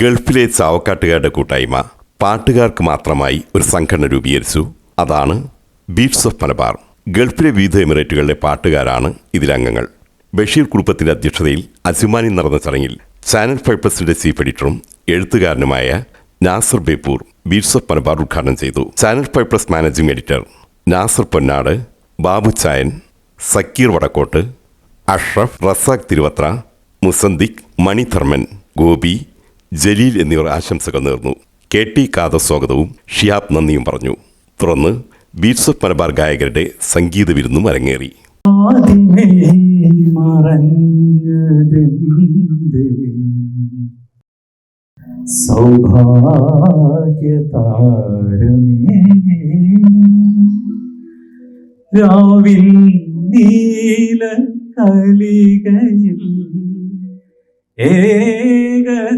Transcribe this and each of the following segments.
ഗൾഫിലെ ചാവക്കാട്ടുകാരുടെ കൂട്ടായ്മ പാട്ടുകാർക്ക് മാത്രമായി ഒരു സംഘടന രൂപീകരിച്ചു. അതാണ് ബീഫ്സ് ഓഫ് മലബാർ. ഗൾഫിലെ വിവിധ എമിറേറ്റുകളിലെ പാട്ടുകാരാണ് ഇതിലംഗങ്ങൾ ബഷീർ കുടുംബത്തിന്റെ അധ്യക്ഷതയിൽ അസിമാനിൽ നടന്ന ചടങ്ങിൽ ചാനൽ ഫൈവ് പ്ലസിന്റെ ചീഫ് എഡിറ്ററും എഴുത്തുകാരനുമായ നാസർ ബേപ്പൂർ ബീഫ്സ് ഓഫ് മലബാർ ഉദ്ഘാടനം ചെയ്തു. Channel five plus managing editor Nasar പൊന്നാട് ബാബു ചായൻ സക്കീർ വടക്കോട്ട് അഷ്റഫ് റസാഖ് തിരുവത്ര മുസന്ദിഖ് മണിധർമ്മൻ ഗോപി ജലീൽ എന്നിവർ ആശംസകൾ നേർന്നു. കെ ടി കാദ സ്വാഗതവും ഷിയാബ് നന്ദിയും പറഞ്ഞു. തുടർന്ന് ബീറ്റ്സ് ഓഫ് മലബാർ ഗായകരുടെ സംഗീത വിരുന്നും അരങ്ങേറി. സൗഭാഗ്യതാരമേ നീല കലികയിൽ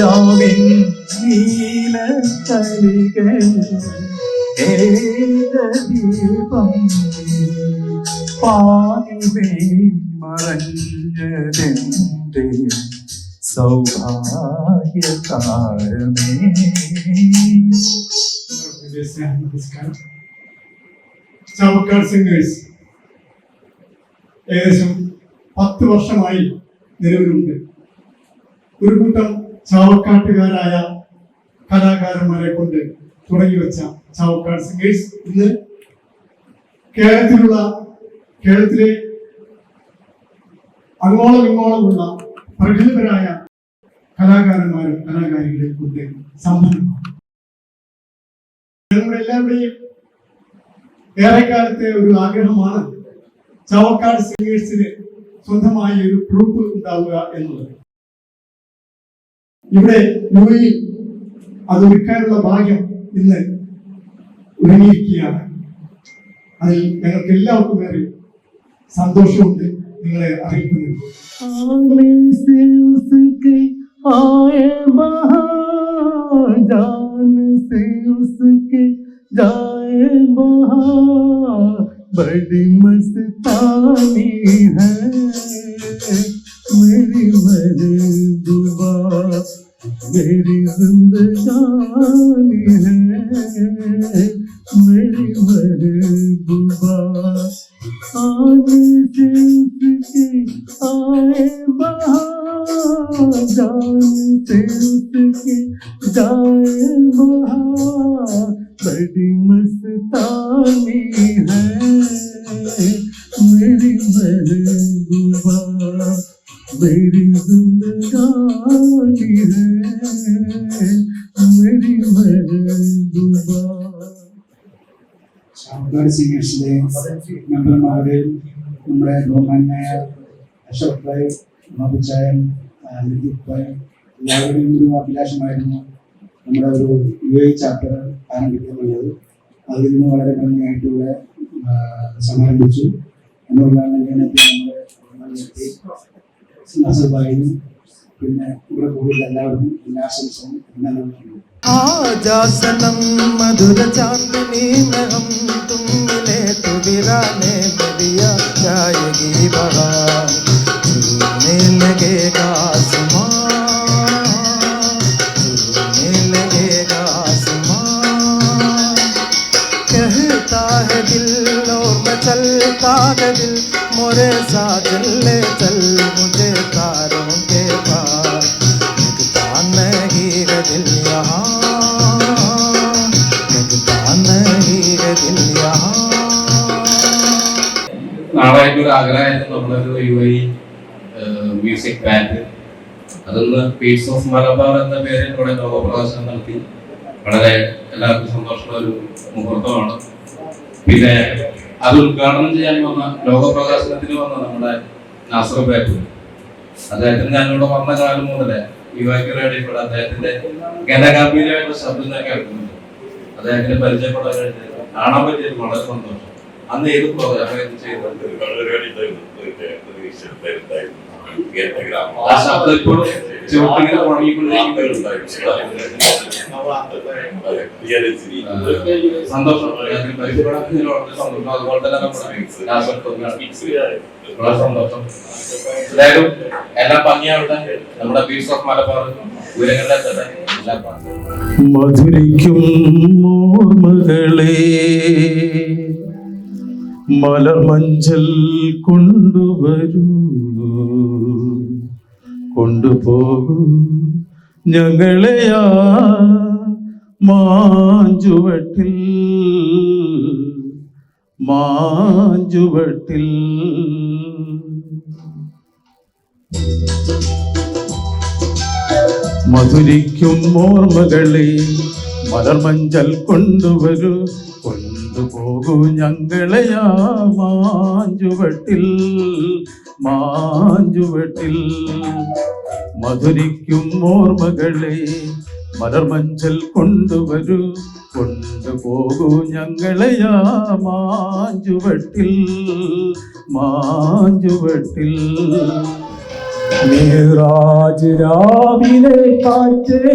രാവിൽ നീല കലികൾ ഏകദീപം പാതിവേ മറഞ്ഞതെന്റെ സൗഭാഗ്യതാരമേ ചാവക്കാട് സിംഗേഴ്സ് ഏകദേശം പത്ത് വർഷമായി നിലവിലുണ്ട്. ഒരു കൂട്ടം ചാവക്കാട്ടുകാരായ കലാകാരന്മാരെ കൊണ്ട് തുടങ്ങി വെച്ച ചാവക്കാട് സിംഗേഴ്സ് ഇന്ന് കേരളത്തിലുള്ള കേരളത്തിലെ അങ്ങോളം ഇങ്ങോളമുള്ള പ്രഗത്ഭരായ കലാകാരന്മാരും കലാകാരികളെയും കൊണ്ട് സമ്പന്നമാണ് നമ്മുടെ എല്ലാവരുടെയും ഏറെക്കാലത്തെ ഒരു ആഗ്രഹമാണ് ചാവക്കാട് സിംഗേഴ്സിന് സ്വന്തമായി ഒരു ഗ്രൂപ്പ് ഉണ്ടാവുക എന്നുള്ളത്. ഇവിടെ യു എയിൽ അത് ഒരുക്കാനുള്ള ഭാഗ്യം ഇന്ന് ഒരുങ്ങിയിരിക്കുകയാണ് അതിൽ ഞങ്ങൾക്ക് എല്ലാവർക്കും ഏറെ സന്തോഷമുണ്ട് നിങ്ങളെ അറിയിക്കുന്നു आने से उसके आए बहार जान से उसके जाए बहार बड़ी मस्तानी है मेरी महबूबा मेरी जिंदगानी है मेरी महबूबा आने से उसके आए बहार जान से उसके जाए बहार बड़ी मस्तानी है मेरी महबूबा मेरी जिंदगानी ഷാമനാട് സീനിയേഴ്സിലെ മെമ്പർമാരുടെയും നമ്മുടെ ബഹുമാനായ അഷറഫ് ഭായ് ബാബുചായൻ ലതിഫ് ഭായ് എല്ലാവരുടെയും ഒരു അഭിലാഷമായിരുന്നു നമ്മുടെ ഒരു യു എ ചാപ്റ്റർ ആരംഭിക്കുന്നുള്ളത് അതിൽ നിന്ന് വളരെ ഭംഗിയായിട്ട് ഇവിടെ സമാരംഭിച്ചു. എന്നുള്ളതാണ് നമ്മുടെ നസർബായിനും പിന്നെ ഇവിടെ കൂടുതൽ എല്ലാവർക്കും എല്ലാ ആശംസകളും എല്ലാം നൽകുന്നു आजा सनम मधुर चांदनी में हम तुम मिले तो वीराने में दिया जाएगी बहार झूमने लगेगा आसमान झूमने लगेगा आसमान कहता है दिल और मैं चलता है दिल मोरे साथ चले चल मुझे നാളായിട്ട് ഒരു ആഗ്രഹമായിരുന്നു നമ്മളൊരു യു ഐ മ്യൂസിക് ബാൻഡ് അതൊന്ന് പീസ് ഓഫ് മലബാർ എന്ന പേരിൽ ഇവിടെ ലോകപ്രദർശനം നടത്തി. വളരെ എല്ലാവർക്കും സന്തോഷമുള്ള ഒരു മുഹൂർത്തമാണ്. പിന്നെ അത് ഉദ്ഘാടനം ചെയ്യാൻ വന്ന ലോകപ്രദർശനത്തിന് വന്ന നമ്മുടെ നാസർ ബാറ്റ് അദ്ദേഹത്തിന് ഞാനിവിടെ വന്ന കാലം മുതലേ യുവാക്കളുടെ ഇപ്പോൾ അദ്ദേഹത്തിന്റെ ഗണഗാംഭീര്യമായിട്ടുള്ള ശബ്ദം ഞാൻ കേൾക്കുന്നുണ്ട്. അദ്ദേഹത്തിന് പരിചയപ്പെടാൻ കഴിഞ്ഞത് കാണാൻ പറ്റിയത് വളരെ സന്തോഷം. അന്ന് ഏത് പ്രോഗ്രാം ചെയ്തിട്ടുണ്ട് ഇപ്പോഴും ചുവട്ടിങ്ങനെ സന്തോഷം. തന്നെ എല്ലാം നമ്മുടെ ഓഫ് മലബാർ മധുരിക്കും ഓർമ്മകളെ മലർമഞ്ചൽ കൊണ്ടുവരൂ കൊണ്ടുപോകൂ ഞങ്ങളെയാ മാഞ്ചുവട്ടിൽ. മാഞ്ചുവട്ടിൽ. മധുരിക്കും ഓർമ്മകളെ മലർമഞ്ചൽ കൊണ്ടുവരൂ. കൊണ്ടുപോകൂ ആ മാഞ്ചുവട്ടിൽ മാഞ്ചുവട്ടിൽ. മധുരിക്കും ഓർമ്മകളെ മലർമഞ്ചൽ കൊണ്ടുവരൂ കൊണ്ടുപോകൂ ഞങ്ങളെ ആ മാഞ്ചുവട്ടിൽ മാഞ്ചുവട്ടിൽ. മേറാജ് രാവിലെ കാറ്റേ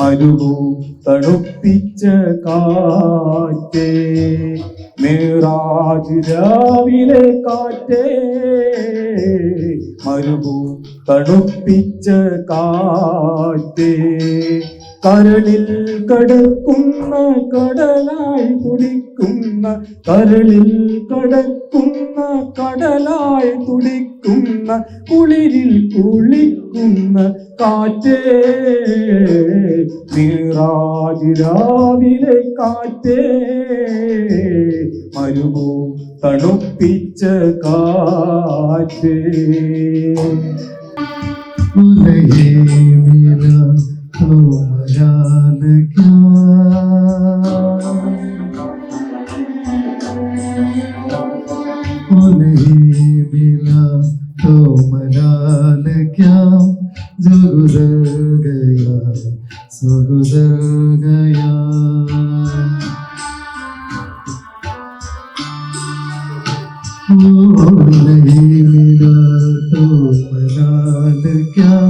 മരുഭൂ തണുപ്പിച്ച കാറ്റേ. മേറാജ് രാവിലെ കാറ്റേ മരുഭൂ തണുപ്പിച്ച കാറ്റേ. കരളിൽ കടക്കുന്ന കടലായി കുടിക്കുന്ന കരളിൽ കടക്കുന്ന കടലായി കുടിക്കുന്ന കുളിരിൽ കുളിക്കുന്ന കാറ്റേ നീറാതിരാവിലെ കാറ്റേ മരുമോ തണുപ്പിച്ച കാറ്റേ. ഉലയേ വില क्या उलहे मिला तो मजाल क्या जो गुजर गया नहीं मिला तो मलाल क्या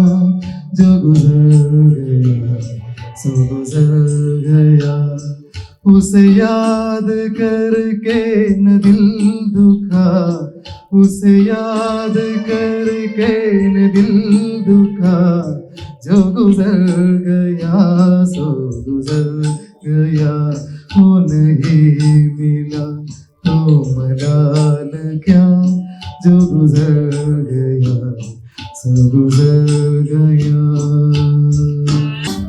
जो गुजर गया सो उसे याद करके न दिल दुखा। उसे याद करके न दिल दुखा। जो गुजर गया, सो गुजर गया। वो नहीं मिला तो मलाल क्या? जो गुजर गया, सो गुजर गया।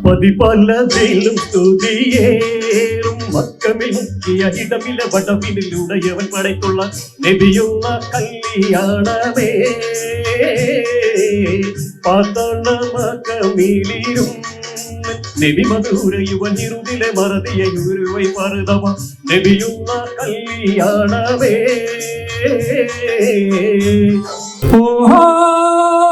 പതിപലതിലും തുതിയേറും மக்கமில் முக்கிய இடமில வடவினில் உடையவன் படைத்துள்ள நெபியுள்ள கல்யாணமே പാത്തണ മകമിലിരും നബി മധുരയുവൻ ഇരുതിലെ മറതിയ ഗുരുവൈ മറുതവ നബിയുള്ള കല്യാണമേ ഓഹോ ഓഹോ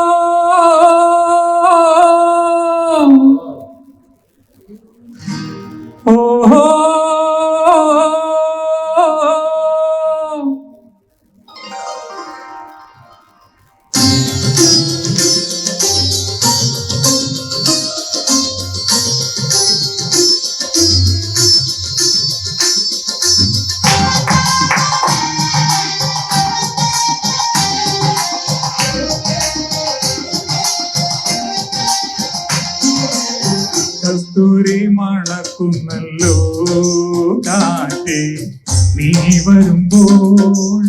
നീ വരുമ്പോൾ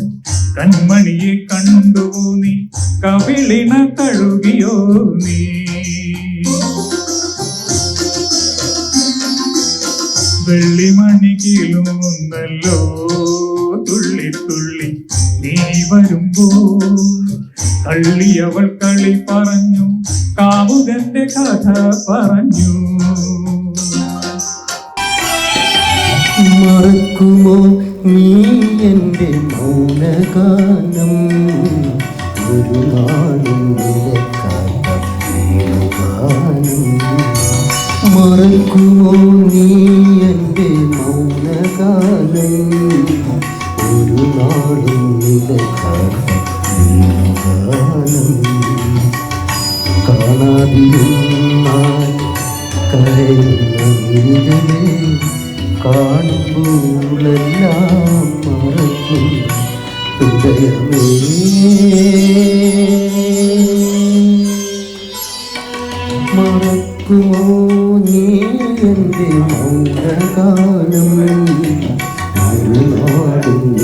കൺമണിയെ കണ്ടു നീ കവിളിന കഴുകിയോ നീ. വെള്ളിമണി കീളുന്നല്ലോ തുള്ളി തുള്ളി നീ വരുമ്പോൾ തള്ളിയവൾ കളി പറഞ്ഞു കാമുകന്റെ കഥ പറഞ്ഞു. മറക്കുമോ നീ എന്റെ മൗനഗാനം ഒരു നാളും കാണുമ്പോഴെല്ലാം മറക്കും. ഹൃദയമേ. മറക്കുമോ നീ എന്റെ മൗനകാലം? ഒരു നാടും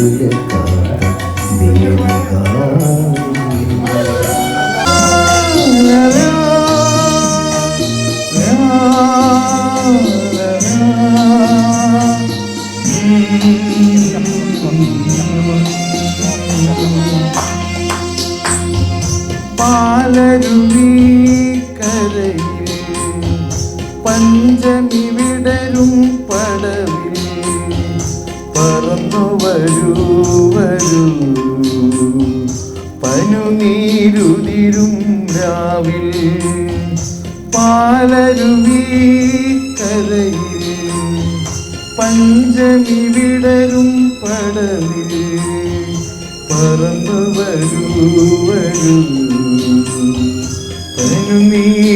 പറന്നു വരൂ വരൂ. പനുനീരുതിരും രാവിൽ പാലരുവി കരയിൽ. പഞ്ചമി വിടരും പടവിൽ. പറന്നു വരൂ വരൂ. പനുനീരുതിരും